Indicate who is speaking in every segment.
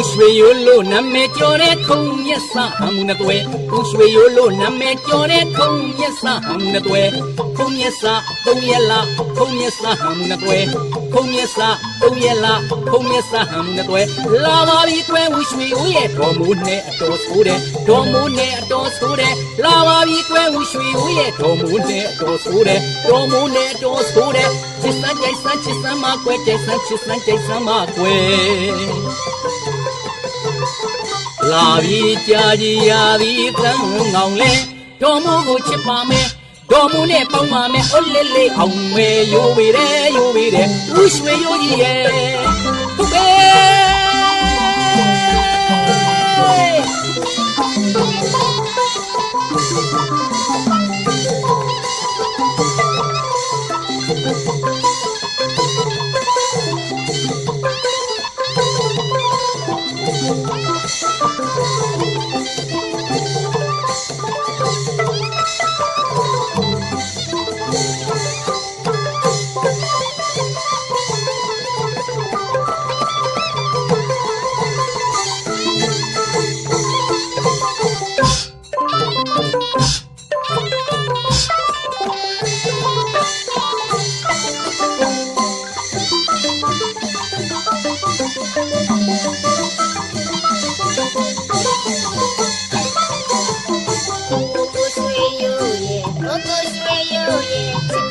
Speaker 1: ဦးရွှေရိုးလို့နာမည်ကျော်တဲ့ခုံမျက်စဟမှုနဲ့တွဲဦးရွှေရိုးလို့နာမည်ကျော်တဲ့ခုံမျက်စဟမှုနဲ့တွဲခုံမျက်စသုံးရက်လာခုံမျက်စဟမှုနဲ့တွဲခုံမျက်စသုံးရက်လာခုံမျက်စဟမှုနဲ့တွဲလာပါပြီတွဲဦးရွှေဦးရဲ့တော်မူနဲ့အတော်ဆိုးတယ်တော်မူနဲ့အတော်ဆိုးတယ်လာပါပြီတွဲဦးရွှေဦးရဲ့တော်မူနဲ့အတော်ဆိုးတယ်တော်မူနဲ့အတော်ဆိုးတယ် ချစ်စမ်းကြိုက်စမ်းချစ်စမ်းမကွယ်ကြိုက်စမ်းချစ်စမ်းကြိုက်စမ်းမကွယ်လာပြီးကြာကြီးရာပြီးတန်းငောင်လဲတော်မိုးကိုချစ်ပါမယ်တော်မိုးနဲ့ပေါင်းပါမယ်အိုးလေးလေးအောင်မဲယိုးပေတယ်ယိုးပေတယ်ဦးရွှေယိုးကြီးရဲ့ဟုတ်ပဲ
Speaker 2: ရွှေရိုး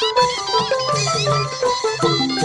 Speaker 2: どこにいるの?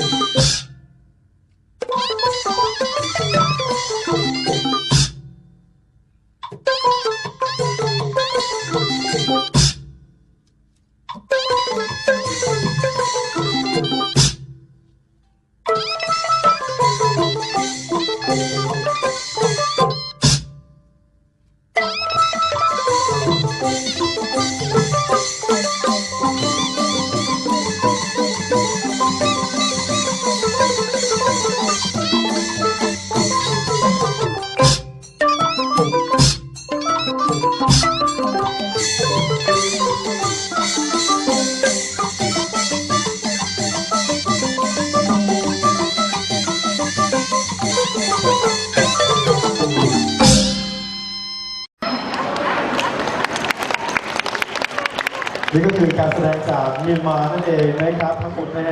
Speaker 3: นี่ก็คือการแสดงจากเมียนมานั่นเองนะครับทั้งหมดนะฮะ